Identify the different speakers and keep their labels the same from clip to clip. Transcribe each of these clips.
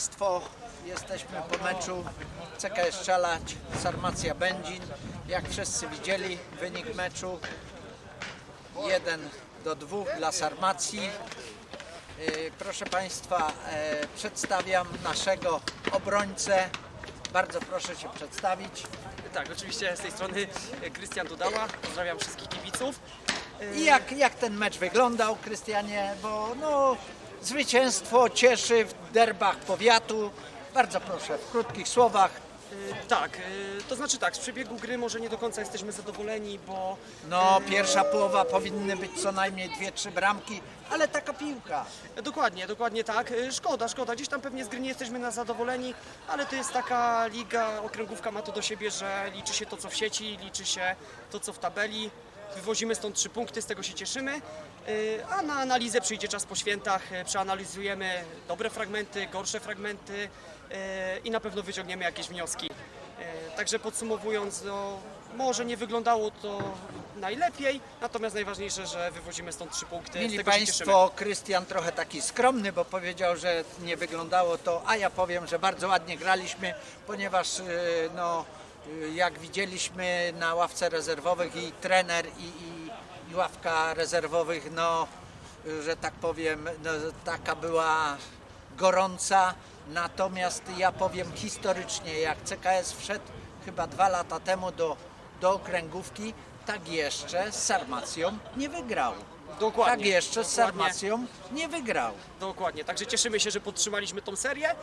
Speaker 1: Państwo, jesteśmy po meczu CKS Czalać, Sarmacja Będzin. Jak wszyscy widzieli, wynik meczu 1 do 2 dla Sarmacji. Yy, Proszę Państwa, e, przedstawiam naszego obrońcę. Bardzo proszę się przedstawić.
Speaker 2: Tak, oczywiście z tej strony e, Krystian Dudała. Pozdrawiam wszystkich kibiców.
Speaker 1: I jak, jak ten mecz wyglądał, Krystianie? Bo no, zwycięstwo cieszy w derbach powiatu. Bardzo proszę, w krótkich słowach.
Speaker 2: E, Tak, e, to znaczy tak, z przebiegu gry może nie do końca jesteśmy zadowoleni, bo
Speaker 1: No, pierwsza połowa powinny być co najmniej dwie, trzy bramki, ale taka piłka.
Speaker 2: dokładnie, dokładnie tak. Szkoda, szkoda. Gdzieś tam pewnie z gry nie jesteśmy na zadowoleni, ale to jest taka liga, okręgówka ma to do siebie, że liczy się to, co w sieci, liczy się to, co w tabeli. Wywozimy stąd trzy punkty, z tego się cieszymy. E, A na analizę przyjdzie czas po świętach. e, Przeanalizujemy dobre fragmenty, gorsze fragmenty e, i na pewno wyciągniemy jakieś wnioski. Także podsumowując, no, może nie wyglądało to najlepiej, natomiast najważniejsze, że wywozimy stąd trzy punkty. z
Speaker 1: Mieli
Speaker 2: tego się cieszymy.
Speaker 1: Państwo, Krystian trochę taki skromny, bo powiedział, że nie wyglądało to, a ja powiem, że bardzo ładnie graliśmy, ponieważ yy, no, yy, jak widzieliśmy na ławce rezerwowych i trener i, i, i ławka rezerwowych, no, że tak powiem, no, taka była gorąca. Natomiast ja powiem historycznie, jak CKS wszedł chyba dwa lata temu do, do okręgówki, tak jeszcze z Sarmacją nie wygrał.
Speaker 2: Dokładnie,
Speaker 1: Tak jeszcze z
Speaker 2: dokładnie.
Speaker 1: Sarmacją nie wygrał.
Speaker 2: Dokładnie, także cieszymy się, że podtrzymaliśmy tą serię.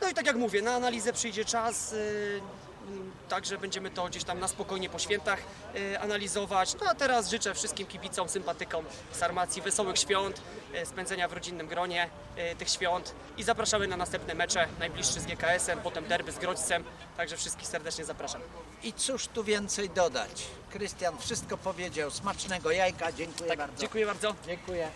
Speaker 2: No i tak jak mówię, na analizę przyjdzie czas, yy, także będziemy to gdzieś tam na spokojnie po świętach yy, analizować. No a teraz życzę wszystkim kibicom, sympatykom Sarmacji wesołych świąt, yy, spędzenia w rodzinnym gronie yy, tych świąt i zapraszamy na następne mecze, najbliższy z GKS-em, potem derby z Grodźcem, także wszystkich serdecznie zapraszam.
Speaker 1: I cóż tu więcej dodać? Krystian wszystko powiedział. Smacznego jajka. Dziękuję bardzo.
Speaker 2: Dziękuję bardzo.
Speaker 1: Dziękuję.